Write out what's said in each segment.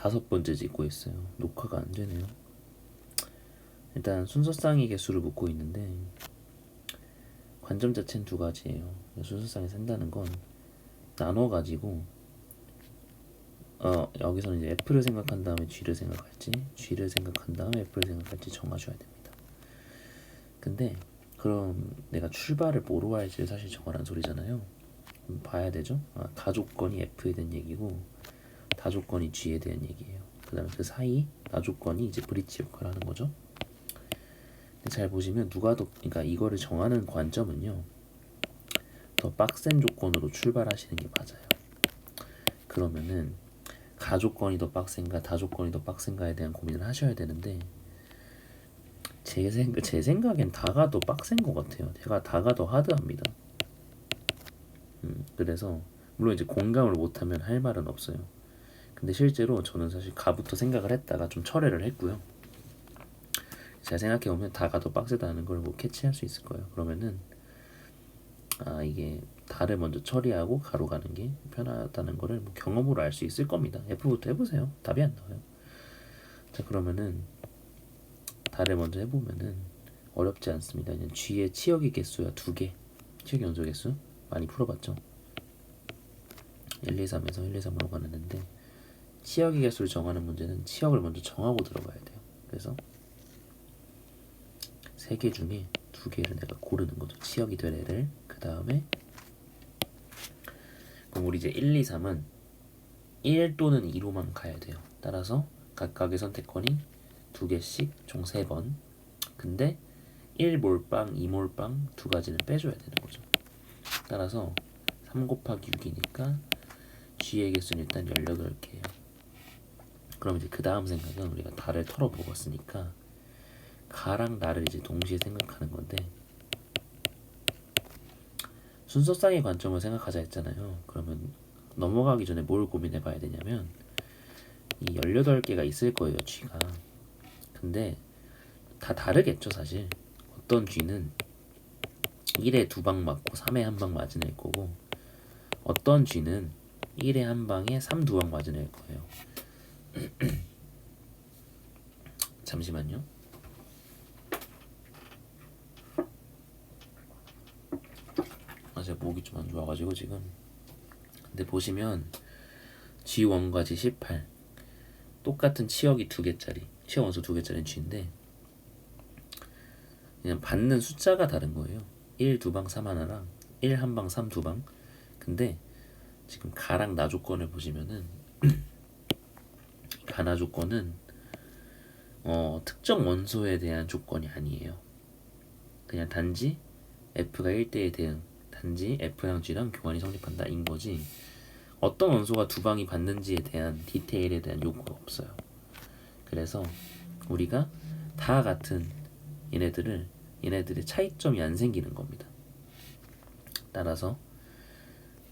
다섯 번째 짓고 있어요. 녹화가 안 되네요. 일단 순서쌍이 개수를 묻고 있는데 관점 자체는 두 가지예요. 순서쌍이 센다는 건 나눠 가지고 어 여기서는 이제 F를 생각한 다음에 G를 생각할지 G를 생각한 다음에 F를 생각할지 정하셔야 됩니다. 근데 그럼 내가 출발을 뭐로 할지 사실 정하라는 소리잖아요. 봐야 되죠. 아, 가조건이 F에 대한 얘기고 다조건이 G에 대한 얘기예요. 그 다음에 그 사이 나조건이 이제 브릿지 역할을 하는 거죠. 잘 보시면 누가 더 그러니까 이거를 정하는 관점은요. 더 빡센 조건으로 출발하시는 게 맞아요. 그러면은 가조건이 더 빡센가 다조건이 더 빡센가에 대한 고민을 하셔야 되는데 제, 생각, 제 생각엔 다가 더 빡센 것 같아요. 제가 다가 더 하드합니다. 음, 그래서 물론 이제 공감을 못하면 할 말은 없어요. 근데 실제로 저는 사실 가부터 생각을 했다가 좀 철회를 했고요. 제가 생각해 보면 다가 더 빡세다는 걸 뭐 캐치할 수 있을 거예요. 그러면은 아 이게 다를 먼저 처리하고 가로 가는 게 편하다는 거를 뭐 경험으로 알 수 있을 겁니다. F부터 해보세요. 답이 안 나와요. 자 그러면은 다를 먼저 해보면은 어렵지 않습니다. 그냥 G의 치역의 개수야 두 개. 치역 연소 개수 많이 풀어봤죠. 1, 2, 3에서 1, 2, 3으로 가는데 치역의 개수를 정하는 문제는 치역을 먼저 정하고 들어가야 돼요. 그래서 세 개 중에 두 개를 내가 고르는 거죠. 치역이 될 애를 그 다음에 그럼 우리 이제 1, 2, 3은 1 또는 2로만 가야 돼요. 따라서 각각의 선택권이 두 개씩 총 세 번. 근데 1 몰빵, 2 몰빵 두 가지는 빼줘야 되는 거죠. 따라서 3 곱하기 6이니까 G의 개수는 일단 18개예요. 그럼 이제 그 다음 생각은 우리가 달을 털어보았으니까 가랑 나를 이제 동시에 생각하는 건데 순서쌍의 관점을 생각하자 했잖아요. 그러면 넘어가기 전에 뭘 고민해 봐야 되냐면 이 18개가 있을 거예요, G가. 근데 다 다르겠죠, 사실. 어떤 G는 1에 두 방 맞고 3에 한 방 맞은 애일 거고 어떤 G는 1에 한 방에 3 두 방 맞은 애일 거예요. 잠시만요. 아 제가 목이 좀 안 좋아가지고 지금. 근데 보시면 G1과 G18 똑같은 치역이 두 개짜리 치역 원소 두 개짜리는 G인데 그냥 받는 숫자가 다른 거예요. 1 두방 3 하나랑 1 한방 3 두 방. 근데 지금 가랑 나 조건을 보시면은 가나 조건은 어, 특정 원소에 대한 조건이 아니에요 그냥 단지 F가 1대에 대응 단지 F랑 G랑 교환이 성립한다 인 거지 어떤 원소가 두 방이 받는지에 대한 디테일에 대한 요구가 없어요. 그래서 우리가 다 같은 얘네들을 얘네들의 차이점이 안 생기는 겁니다. 따라서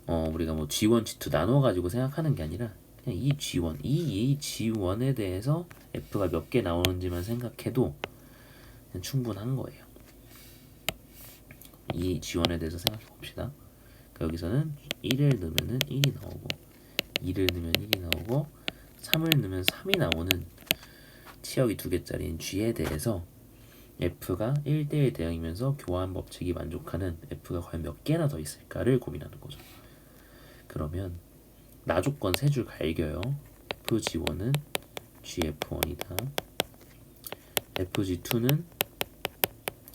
어 우리가 뭐 G1, G2 나눠 가지고 생각하는 게 아니라 이 G1, 이, 이 G1에 대해서 F가 몇 개 나오는지만 생각해도 충분한 거예요. 이 G1에 대해서 생각해 봅시다. 그 여기서는 1을 넣으면 1이 나오고 2를 넣으면 1이 나오고 3을 넣으면 3이 나오는 치역이 두 개짜리인 G에 대해서 F가 1대1 대응이면서 교환 법칙이 만족하는 F가 과연 몇 개나 더 있을까를 고민하는 거죠. 그러면 나조건 세 줄 갈겨요. FG1은 GF1이다. FG2는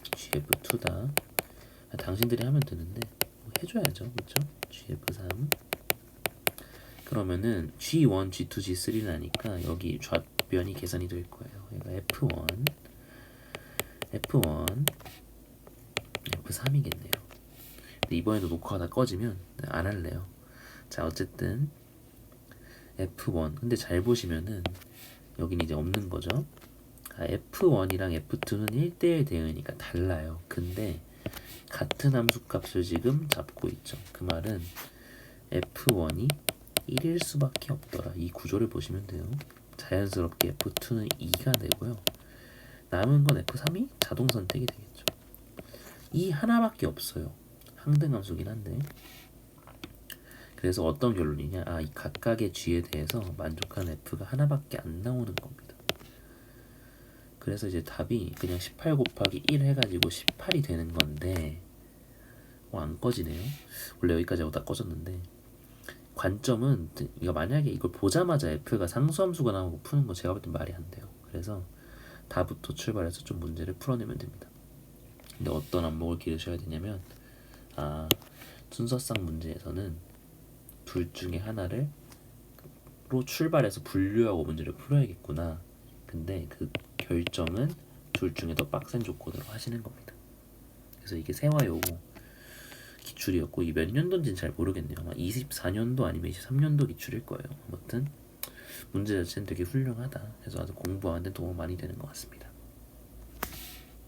GF2다. 아, 당신들이 하면 되는데 뭐 해줘야죠, 그렇죠? GF3 그러면은 G1, G2, G3는 아니까 여기 좌변이 계산이 될 거예요. 얘가 F1, F1, F3이겠네요. 근데 이번에도 녹화가 다 꺼지면 안 할래요. 자, 어쨌든 F1. 근데 잘 보시면은 여기는 이제 없는 거죠. 아, F1이랑 F2는 1대1 대응이니까 달라요. 근데 같은 함수값을 지금 잡고 있죠. 그 말은 F1이 1일 수밖에 없더라. 이 구조를 보시면 돼요. 자연스럽게 F2는 2가 되고요. 남은 건 F3이 자동 선택이 되겠죠. 이 하나밖에 없어요. 항등함수긴 한데. 그래서 어떤 결론이냐? 아, 이 각각의 g에 대해서 만족하는 f가 하나밖에 안 나오는 겁니다. 그래서 이제 답이 그냥 18 곱하기 1 해가지고 18이 되는 건데 어, 안 꺼지네요. 원래 여기까지 하고 다 꺼졌는데 관점은 이거 만약에 이걸 보자마자 f가 상수함수가 나오고 푸는 거 제가 볼땐 말이 안 돼요. 그래서 다부터 출발해서 좀 문제를 풀어내면 됩니다. 근데 어떤 안목을 기르셔야 되냐면 아 순서상 문제에서는 둘 중에 하나를 로 출발해서 분류하고 문제를 풀어야겠구나. 근데 그 결정은 둘 중에 더 빡센 조건으로 하시는 겁니다. 그래서 이게 세화요고 기출이었고 이 몇 년도인지는 잘 모르겠네요. 아마 24년도 아니면 23년도 기출일 거예요. 아무튼 문제 자체는 되게 훌륭하다. 그래서 아주 공부하는데 도움 많이 되는 것 같습니다.